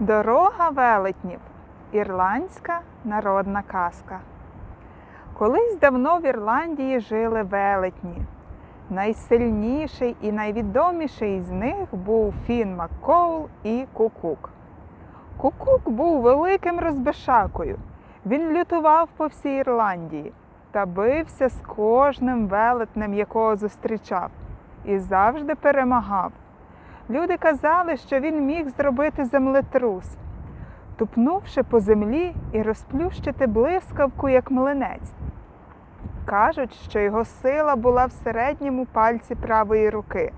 Дорога велетнів. Ірландська народна казка. Колись давно в Ірландії жили велетні. Найсильніший і найвідоміший з них був Фін Маккоул і Кукук. Кукук був великим розбишакою. Він лютував по всій Ірландії та бився з кожним велетнем, якого зустрічав, і завжди перемагав. Люди казали, що він міг зробити землетрус, тупнувши по землі і розплющити блискавку, як млинець. Кажуть, що його сила була в середньому пальці правої руки.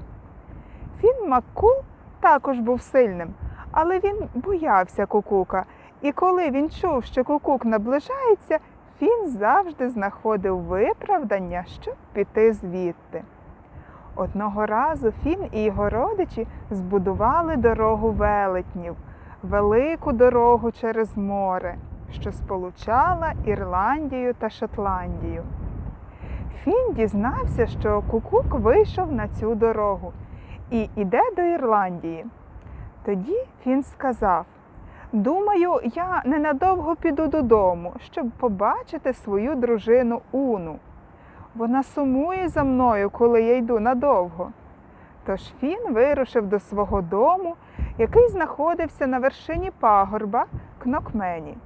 Фін Маккул також був сильним, але він боявся кукука, і коли він чув, що кукук наближається, він завжди знаходив виправдання, щоб піти звідти. Одного разу Фін і його родичі збудували дорогу велетнів, велику дорогу через море, що сполучала Ірландію та Шотландію. Фін дізнався, що Кукук вийшов на цю дорогу і йде до Ірландії. Тоді Фін сказав: Думаю, я ненадовго піду додому, щоб побачити свою дружину Уну. Вона сумує за мною, коли я йду надовго. Тож Фін вирушив до свого дому, який знаходився на вершині пагорба Кнокмені.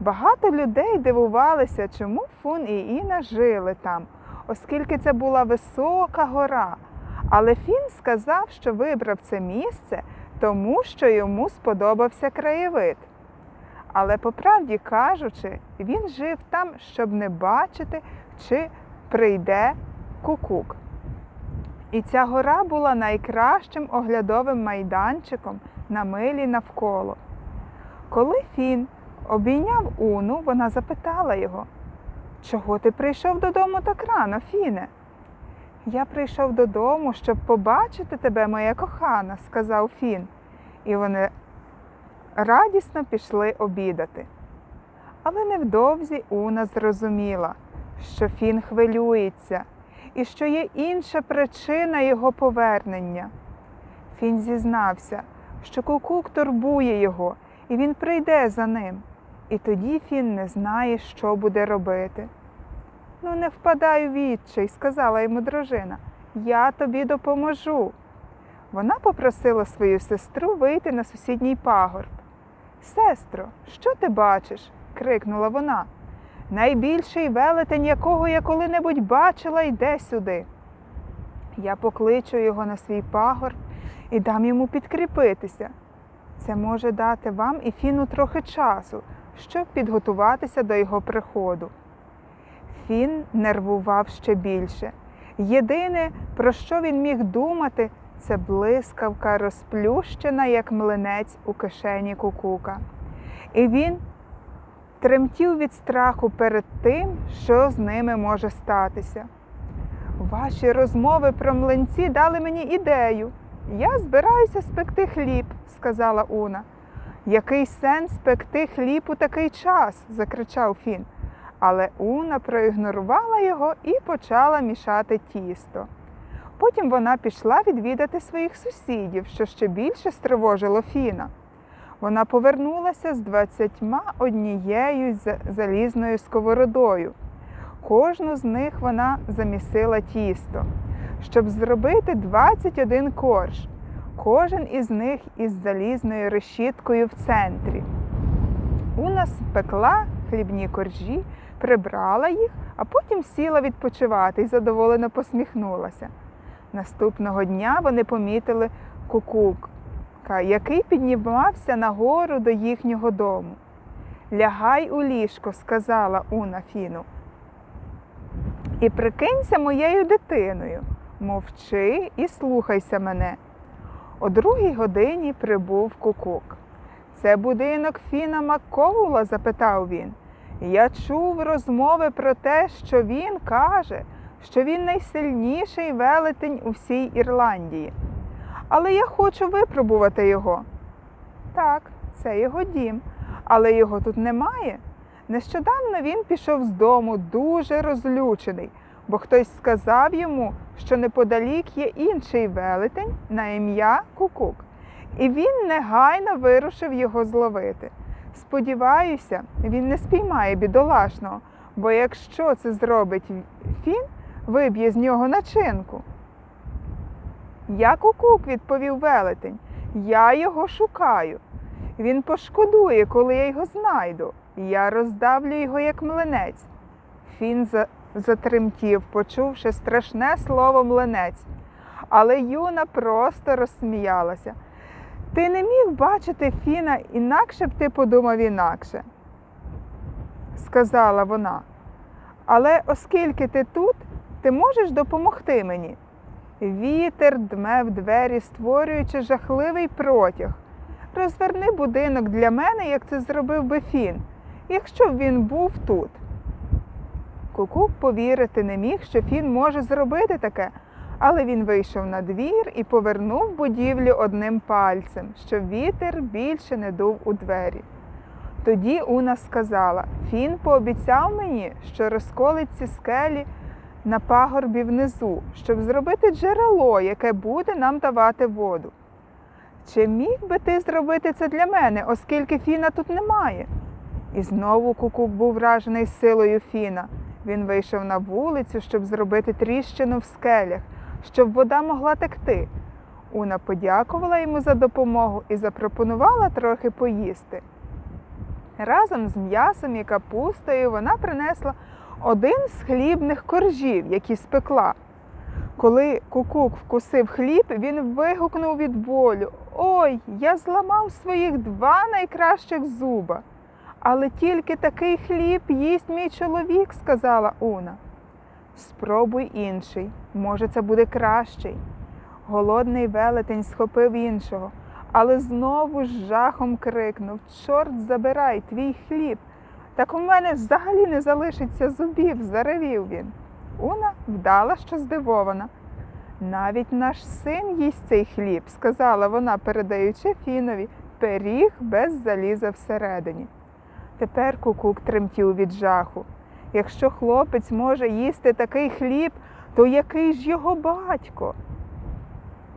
Багато людей дивувалися, чому Фун і Іна жили там, оскільки це була висока гора. Але Фін сказав, що вибрав це місце, тому що йому сподобався краєвид. Але по правді кажучи, він жив там, щоб не бачити, чи прийде кукук. І ця гора була найкращим оглядовим майданчиком на милі навколо. Коли Фін обійняв Уну, вона запитала його, чого ти прийшов додому так рано, Фіне? Я прийшов додому, щоб побачити тебе, моя кохана, сказав Фін, і вони радісно пішли обідати. Але невдовзі Уна зрозуміла, що Фін хвилюється і що є інша причина його повернення. Фін зізнався, що кукук турбує його, і він прийде за ним. І тоді Фін не знає, що буде робити. Ну, не впадай у відчай, сказала йому дружина. Я тобі допоможу. Вона попросила свою сестру вийти на сусідній пагорб. Сестро, що ти бачиш? крикнула вона. Найбільший велетень, якого я коли-небудь бачила, йде сюди. Я покличу його на свій пагорб і дам йому підкріпитися. Це може дати вам і Фіну трохи часу, щоб підготуватися до його приходу. Фін нервував ще більше. Єдине, про що він міг думати, це блискавка, розплющена, як млинець у кишені кукука. І він тремтів від страху перед тим, що з ними може статися. Ваші розмови про млинці дали мені ідею. Я збираюся спекти хліб, сказала Уна. Який сенс пекти хліб у такий час? закричав Фін. Але Уна проігнорувала його і почала мішати тісто. Потім вона пішла відвідати своїх сусідів, що ще більше стривожило Фіна. Вона повернулася з двадцятьма однією залізною сковородою. Кожну з них вона замісила тісто, щоб зробити 21 корж, кожен із них із залізною решіткою в центрі. Уна спекла хлібні коржі, прибрала їх, а потім сіла відпочивати і задоволено посміхнулася. Наступного дня вони помітили кукука, який піднімався нагору до їхнього дому. Лягай у ліжко, сказала Уна Фіну. І прикинься моєю дитиною. Мовчи і слухайся мене. О другій годині прибув кукук. Це будинок Фіна Маккоула? запитав він. Я чув розмови про те, що він каже, що він найсильніший велетень у всій Ірландії. Але я хочу випробувати його. Так, це його дім, але його тут немає. Нещодавно він пішов з дому дуже розлючений, бо хтось сказав йому, що неподалік є інший велетень на ім'я Кукук. і він негайно вирушив його зловити. Сподіваюся, він не спіймає бідолашного, бо якщо це зробить фін, виб'є з нього начинку. Я кукук, відповів велетень. Я його шукаю. Він пошкодує, коли я його знайду. Я роздавлю його, як млинець. Фін за... затремтів, почувши страшне слово млинець. Але Юна просто розсміялася. Ти не міг бачити Фіна, інакше б ти подумав інакше, сказала вона. Але оскільки ти тут, ти можеш допомогти мені. Вітер дме в двері, створюючи жахливий протяг. Розверни будинок для мене, як це зробив би Фін, якщо б він був тут. Кукук повірити не міг, що Фін може зробити таке, але він вийшов на двір і повернув будівлю одним пальцем, щоб вітер більше не дув у двері. Тоді Уна сказала: Фін пообіцяв мені, що розколить ці скелі на пагорбі внизу, щоб зробити джерело, яке буде нам давати воду. Чи міг би ти зробити це для мене, оскільки Фіна тут немає? І знову кукук був вражений силою Фіна. Він вийшов на вулицю, щоб зробити тріщину в скелях, щоб вода могла текти. Уна подякувала йому за допомогу і запропонувала трохи поїсти. Разом з м'ясом і капустою вона принесла один з хлібних коржів, які спекла. Коли кукук вкусив хліб, він вигукнув від болю Ой, я зламав своїх два найкращих зуба. Але тільки такий хліб їсть мій чоловік, сказала Уна. Спробуй інший, може, це буде кращий. Голодний велетень схопив іншого, але знову з жахом крикнув Чорт забирай твій хліб. Так у мене взагалі не залишиться зубів, заревів він. Уна вдала, що здивована. Навіть наш син їсть цей хліб, сказала вона, передаючи Фінові пиріг без заліза всередині. Тепер кукук тремтів від жаху. Якщо хлопець може їсти такий хліб, то який ж його батько?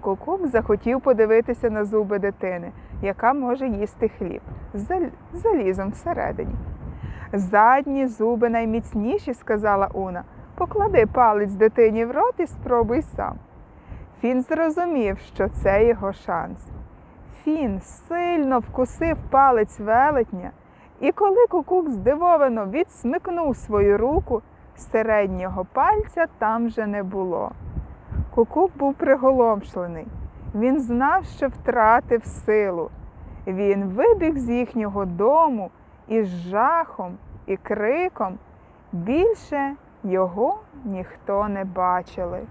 Кукук захотів подивитися на зуби дитини, яка може їсти хліб з залізом всередині. Задні зуби найміцніші, сказала Уна. Поклади палець дитині в рот і спробуй сам. Фін зрозумів, що це його шанс. Фін сильно вкусив палець велетня, і коли кукук здивовано відсмикнув свою руку, середнього пальця там вже не було. Кукук був приголомшлений. Він знав, що втратив силу. Він вибіг з їхнього дому і з жахом і криком більше його ніхто не бачили.